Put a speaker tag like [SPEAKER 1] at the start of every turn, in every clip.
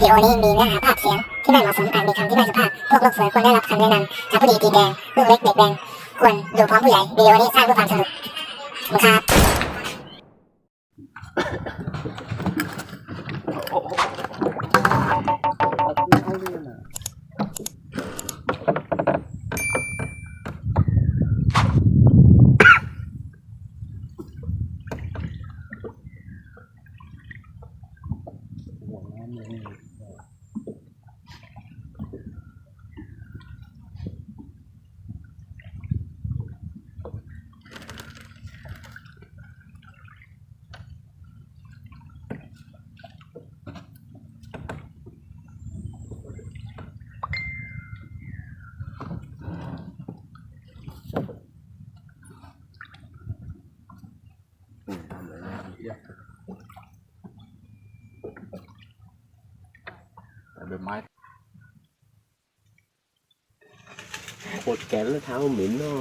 [SPEAKER 1] โอนี้มีเนื้อหาภาพเสียงที่ไม่เหมาะสมอาจมีคำที่ไม่สุภาพ พวกลูกสวยควรได้รับคำแนะนำจากผู้ดีตีแดงลูกเล็กเด็กแดงควรดูพร้อมผู้ใหญ่วิดีโอนี้สร้างเพื่อความสนุกขอบคุณครับ
[SPEAKER 2] ใบไม้
[SPEAKER 3] ปวดแขนแล้วเท้าเหม็นเนาะ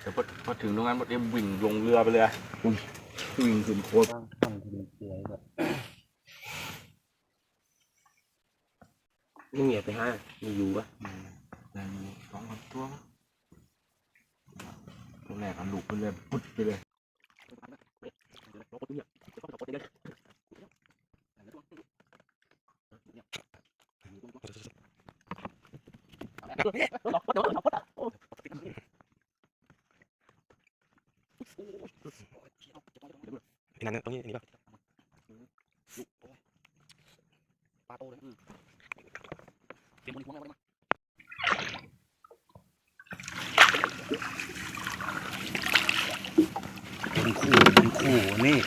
[SPEAKER 2] แต่พอพอถึงตรงนั้นหมดเอ็มวิ่งลงเรือไปเลยอุ้ยวิ่งขึ้นโคตร
[SPEAKER 3] ต้องทำเสียแบบนี่เงียบไปฮะมีอยู่ปะ
[SPEAKER 2] แต่มีสองสามตัวมั้งตัว แรกอันลูกไปเลยปุ๊ดไปเลย
[SPEAKER 4] นั่นตรงนี้นี่ป่ะ
[SPEAKER 3] เป็น คู่เป็นคู่นี่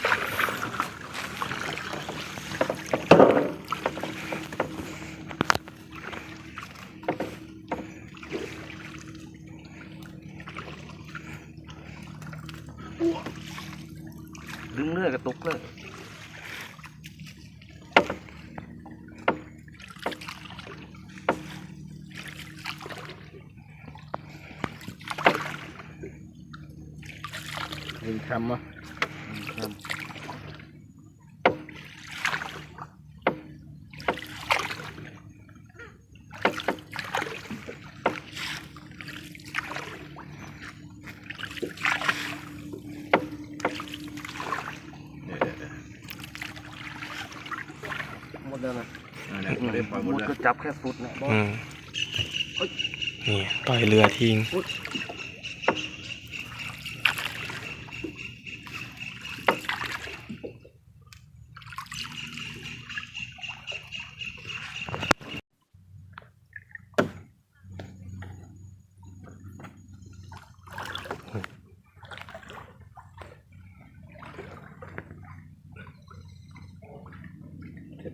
[SPEAKER 3] ดึงเลือดกระตุกเลย
[SPEAKER 2] ดึงคำอะ
[SPEAKER 3] หมดแล้วนะ
[SPEAKER 2] อ่าเนี่ยไม่ได้ปล่อยหมดเลย
[SPEAKER 3] ก็จับแค่สุดนะ
[SPEAKER 4] อืมนี่ปล่อยเรือทิ้ง
[SPEAKER 3] เจ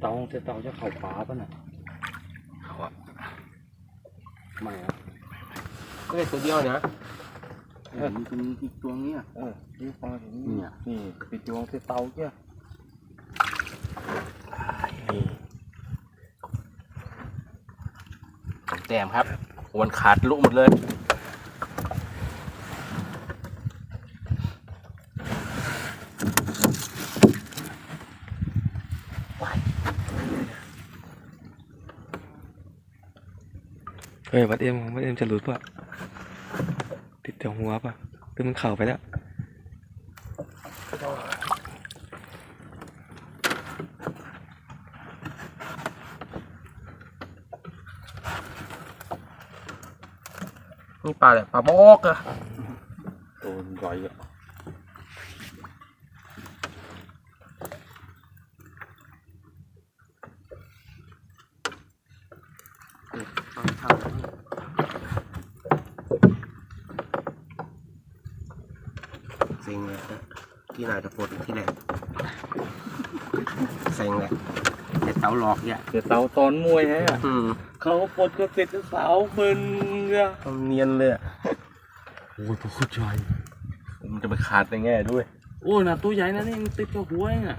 [SPEAKER 3] เตาเจะเตาจะเข่าฟ้าป่ะน่ะ
[SPEAKER 2] เขาอะ
[SPEAKER 3] ไม่อะเฮ้ยตัวเดียวนะ
[SPEAKER 2] เออมันเป็นอีกตัวเนี้ยเออนี่ปลาอย่างนี้
[SPEAKER 3] เนี่ย
[SPEAKER 2] นี่ปีจวงที่เตาเนี่ย
[SPEAKER 4] นี่
[SPEAKER 2] ของแต้มครับ วันขาดลุหมดเลย
[SPEAKER 4] เฮ้ยวัดเอ็มวัดเอ็มจะหลุดป่ะติดแต่หัวป่ะหรือมันเข่าไปแล้ว
[SPEAKER 3] นี่ปลาอะไรปลาบอกอะ
[SPEAKER 2] ตัวใหญ่อะ
[SPEAKER 3] เซ็งเลยนะที่นายจะปลดที่แรกเซ็งเลยเด็ดเตาหลอกเนี่ย
[SPEAKER 2] เดี๋ยวเตาตอนมวยฮะ
[SPEAKER 3] อืม
[SPEAKER 2] เขาปลดก็เสร็จสาวมึนเนี่ย
[SPEAKER 3] ทำเนียนเลยอะ
[SPEAKER 2] โอ้ยตัวเข้าใจมันจะไปขาดในแง่ด้วย
[SPEAKER 3] โอ้ยนะตัวใหญ่นะนี่มันติดกับหัวเองอะ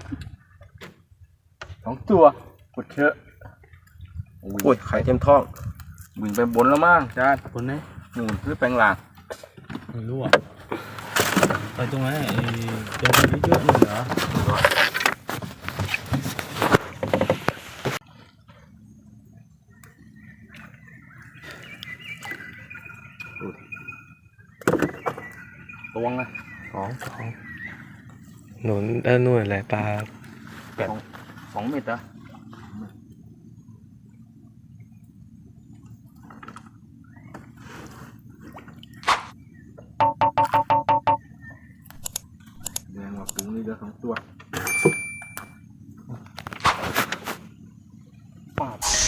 [SPEAKER 2] สองตัวกดเชอะ
[SPEAKER 3] โอ้ยไข่เต็มท้อง
[SPEAKER 2] วิ่งไปบนแล้วมั้งจ้า
[SPEAKER 3] คนไหน
[SPEAKER 2] นู่นคือแปลงหลาง
[SPEAKER 5] ไม่รู้อะ Thôi chung ấy cho tôi biết trước luôn nữa Tuông á Có Có. Nó
[SPEAKER 2] nuôi lại ba Phóng mệt á
[SPEAKER 4] สองตัวปา
[SPEAKER 2] ด